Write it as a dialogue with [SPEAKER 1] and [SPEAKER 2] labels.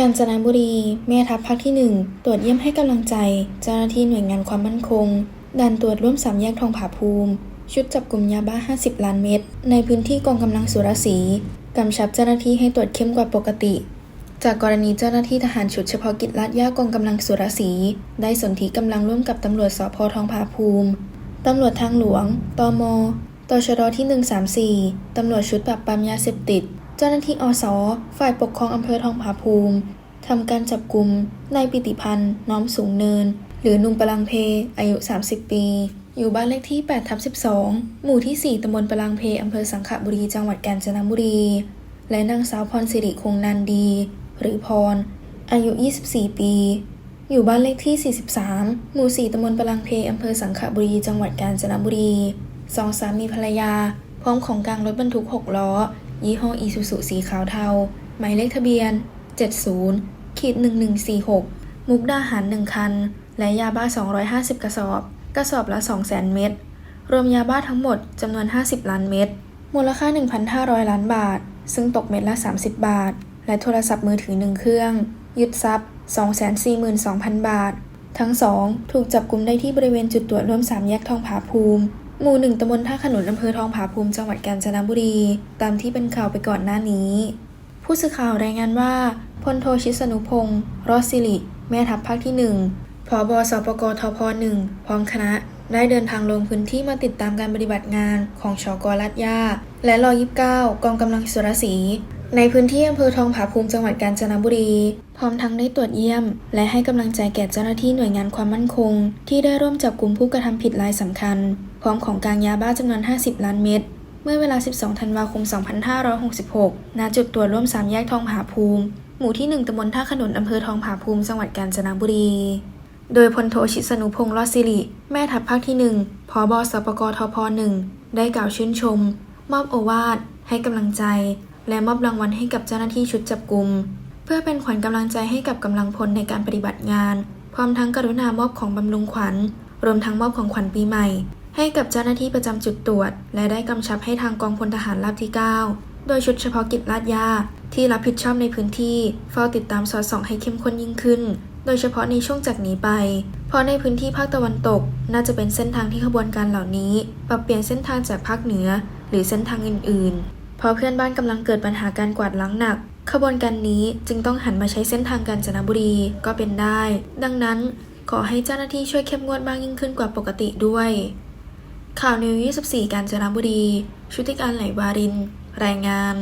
[SPEAKER 1] กาญจนบุรีแม่ทัพภาคที่ 1 ตรวจเยี่ยมให้กำลังใจ เจ้าหน้าที่หน่วยงานความมั่นคงด่านตรวจร่วมสามแยกทองผาภูมิ ชุดจับกลุ่มยาบ้า 50 ล้านเม็ดในพื้นที่กองกำลังสุรศรีกำชับเจ้าหน้าที่ให้ตรวจเข้มกว่าปกติ จากกรณีเจ้าหน้าที่ทหารชุดเฉพาะกิจลาดย่ากองกำลังสุรศรีได้สนธิกำลังร่วมกับตำรวจสพทองผาภูมิตำรวจทางหลวงตมตชดที่ 134 ตำรวจชุดปราบปรามยาเสพติด เจ้าหน้าที่อส ฝ่ายปกครองอำเภอทองผาภูมิทำการจับกลุ่มนายปิติพันธ์น้อมสูงเนิน หรือนุ่มปลังเพ อายุ 30 ปี อยู่บ้านเลขที่8ทับ12 หมู่ที่ 4ตำบลปลังเพอำเภอสังขบุรี จังหวัดกาญจนบุรี และนางสาวพรสิริคงนันดี หรือพร อายุ 24 ปี อยู่บ้านเลขที่ 43 หมู่ 4ตำบลปลังเพอำเภอสังขบุรี จังหวัดกาญจนบุรี สองสามีภรรยา พร้อมของกลางรถบรรทุก 6 ล้อ ยี่ห้ออีซูซุสีขาวเทา หมายเลขทะเบียน 70ขีด1146 มุกดาหาร 1 คัน และยาบ้า 250 กระสอบ กระสอบละ 200,000 เม็ด รวมยาบ้าทั้งหมดจำนวน 50 ล้านเม็ด มูลค่า 1,500 ล้านบาท ซึ่งตกเม็ดละ 30 บาท และโทรศัพท์มือถือ 1 เครื่อง ยึดทรัพย์ 242,000 บาท ทั้งสองถูกจับกลุมได้ที่บริเวณจุดตรวจร่วมสามแยกทองผาภูมิ หมู่หนึ่งตำบลท่าขนุนอำเภอทองผาภูมิจังหวัดกาญจนบุรี ตามที่เป็นข่าวไปก่อนหน้านี้ ผู้สื่อข่าวรายงานว่าพลโทชิสนุพงศ์รอดสิริ แม่ทัพภาคที่หนึ่งผบสปกทพหนึ่งพร้อมคณะ ได้เดินทางลงพื้นที่มาติดตามการปฏิบัติงานของชกรัดยาและรอ29กองกำลังสุรศรีในพื้นที่อำเภอทองผาภูมิจังหวัดกาญจนบุรี พร้อมทั้งได้ตรวจเยี่ยม และให้กำลังใจแก่เจ้าหน้าที่หน่วยงานความมั่นคง ที่ได้ร่วมจับกลุ่มผู้กระทำผิดรายสำคัญ ร้อมของกลางยาบ้าจำนวน 50 ล้านเม็ด เมื่อเวลา 12 ธันวาคม 2566 ณ จุดตรวจร่วมสามแยกทองผาภูมิ หมู่ที่ 1ตำบลท่าขนุนอำเภอทองผาภูมิ จังหวัดกาญจนบุรี โดยพลโทชิสนุพงษ์ลอดสิริ แม่ทัพภาคที่ 1 พบสปกทพ1ได้กล่าวชื่นชม มอบโอวาท ให้กำลังใจ และมอบรางวัลให้กับเจ้าหน้าที่ชุดจับกลุ่ม เพื่อเป็นขวัญกำลังใจให้กับกำลังพลในการปฏิบัติงาน พร้อมทั้งกรุณามอบของบำรุงขวัญ รวมทั้งมอบของขวัญปีใหม่ ให้กับเจ้าหน้าที่ประจำจุดตรวจ และได้กำชับให้ทางกองพลทหารราบที่ 9 โดยชุดเฉพาะกิจลาดยาที่รับผิดชอบในพื้นที่เฝ้าติดตามสอดส่องให้เข้มข้นยิ่งขึ้น โดยเฉพาะในช่วงจากนี้ไป เพราะในพื้นที่ภาคตะวันตก น่าจะเป็นเส้นทางที่ขบวนการเหล่านี้ ปรับเปลี่ยนเส้นทางจากภาคเหนือ หรือเส้นทางอื่นๆ เพราะเพื่อนบ้านกำลังเกิดปัญหาการกวาดล้างหนักขบวนการนี้จึงต้องหันมาใช้เส้นทางกาญจนบุรีก็เป็นได้ ดังนั้นขอให้เจ้าหน้าที่ช่วยเข้มงวดมากยิ่งขึ้นกว่าปกติด้วย ข่าวนิว 24 กาญจนบุรี ชุติการไหลวาริน รายงาน